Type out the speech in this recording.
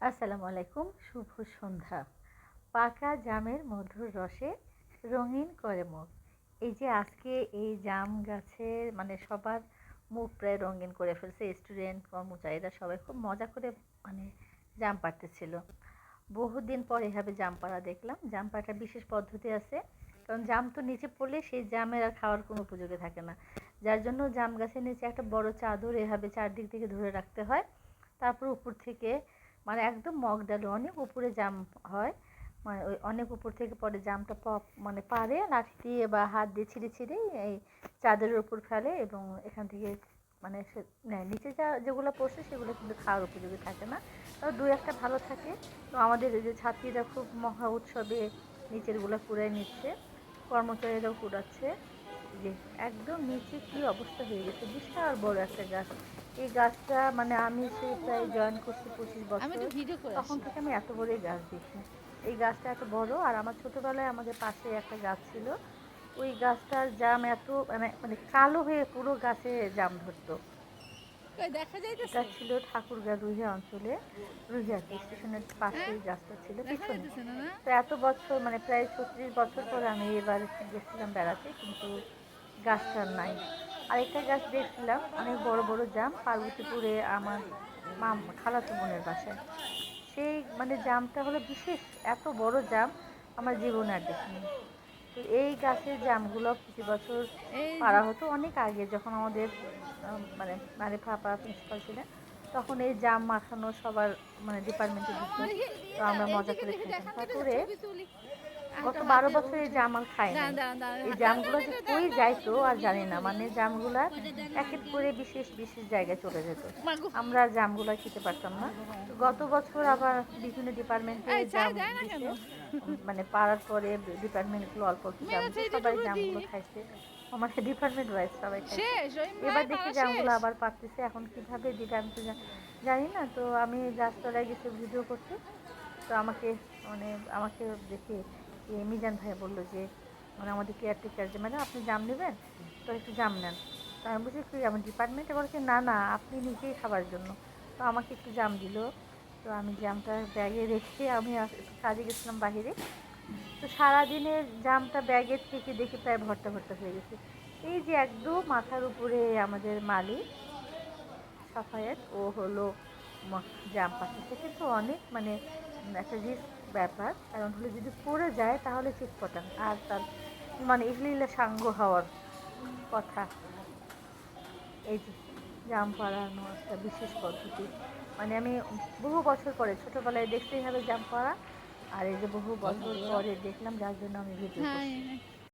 আসসালামু আলাইকুম, শুভ সন্ধ্যা। পাকা জামের মধুর রসে রঙিন করে মুখ। এই যে আজকে এই জাম গাছের মানে সবার মুখ প্রায় রঙিন করে ফেলছে, স্টুডেন্ট কর্মচারীরা সবাই খুব মজা করে মানে জাম পাড়তেছিল। বহুদিন পর এভাবে জাম পাড়া দেখলাম। জাম পাড়ার বিশেষ পদ্ধতি আছে, কারণ জাম তো নিচে পড়লে সেই জামের আর খাওয়ার কোনো উপযোগী থাকে না। যার জন্য জাম গাছের নিচে একটা বড় চাদর এভাবে চারদিক থেকে ধরে রাখতে হয়। তারপর উপর থেকে মানে একদম মগ ডালে, অনেক উপরে জাম হয়। মানে ওই অনেক উপর থেকে পরে জামটা পপ মানে পারে, লাঠি দিয়ে বা হাত দিয়ে ছিঁড়ে ছিঁড়ে এই চাদরের উপর ফেলে এবং এখান থেকে মানে সে, নেয়। নিচে যা, যেগুলো পড়ছে সেগুলো কিন্তু খাওয়ার উপযোগী থাকে না। তাও দু একটা ভালো থাকে। তো আমাদের যে ছাত্রীরা খুব মহা উৎসবে নিচেরগুলো কুড়াই নিচ্ছে, কর্মচারীরাও কুড়াচ্ছে যে একদম নিচে কি অবস্থা হয়ে গেছে। বিশাল বড় একটা গাছ। এই গাছটা মানে আমি সেই প্রায় জয়েন করছি পঁচিশ বছর। তখন থেকে আমি এত বড় গাছ দেখি। এই গাছটা এত বড় আর আমার ছোটবেলায় আমাদের পাশে একটা গাছ ছিল। ওই গাছটার জাম এত মানে মানে কালো হয়ে পুরো গাছে জাম ধরতো। এটা ছিল ঠাকুরগাঁ রুহিয়া অঞ্চলে। রুহিয়া স্টেশনের পাশে এই গাছটা ছিল তো এত বছর মানে প্রায় ছত্রিশ বছর পর আমি এবার গেছিলাম বেড়াতে কিন্তু গাছটা নাই। আরেকটা গাছ দেখছিলাম অনেক বড় বড় জাম পার্বতীপুরে আমার মা খালাতো বোনের বাসায়। সেই মানে জামটা হলো বিশেষ এত বড় জাম আমার জীবনে আর দেখিনি। তো এই গাছের জামগুলো প্রতি বছর পাড়া হতো। অনেক আগে যখন আমাদের মানে মানে পাপা প্রিন্সিপাল ছিলেন তখন এই জাম মাখানো সবার মানে ডিপার্টমেন্টে দিত তো আমরা মজা করে খেতাম তারপরে গত বারো বছর এই জাম আর খাই না এই জামগুলো যে কই যাইতো আর জানি না। মানে জামগুলা এক এক করে বিশেষ বিশেষ জায়গায় চলে যেত। আমরা জামগুলো খেতে পারতাম না। গত বছর আবার বিভিন্ন ডিপার্টমেন্টে জাম। মানে পাড়ার পরে ডিপার্টমেন্টগুলো অল্প জাম সবাই জামগুলো খাইছে। আমার ডিপার্টমেন্ট ওয়াইজ সবাই এবার দেখি জামগুলো আবার পাকতেছে এখন কীভাবে দিবে আমি তো জানি না তো আমি গাছতলায় গেছি ভিডিও করতে তো আমাকে মানে আমাকে দেখে মিজান ভাই বলল যে মানে আমাদের কেয়ারটেকার যে, ম্যাডাম, আপনি জাম নেবেন? তো একটু জাম নেন। তো আমি বলছি, কি, আমার ডিপার্টমেন্টে বলছে না না, আপনি নিজেই খাবার জন্য। তো আমাকে একটু জাম দিল। তো আমি জামটা ব্যাগে রেখে আমি কাজে গেছিলাম বাইরে তো সারাদিনের জামটা ব্যাগের থেকে দেখে প্রায় ভর্তা ভর্তা হয়ে গেছে। এই যে একদম মাথার উপরে আমাদের মালিক, সাফায়েত, ও হলো জাম পাচ্ছে কিন্তু অনেক মানে একটা রিস্ক ব্যাপার। কারণ হলে যদি পড়ে যায় তাহলে চিটপটাং আর তার মানে ইহলিলে সাঙ্গ হওয়ার কথা। এই যে জাম পাড়ানো একটা বিশেষ পদ্ধতি। মানে আমি বহু বছর পরে ছোটোবেলায় দেখতেই হবে জাম পাড়া আর এই যে বহু বছর পরে দেখলাম যার জন্য আমি ভিডিও হ্যাঁ।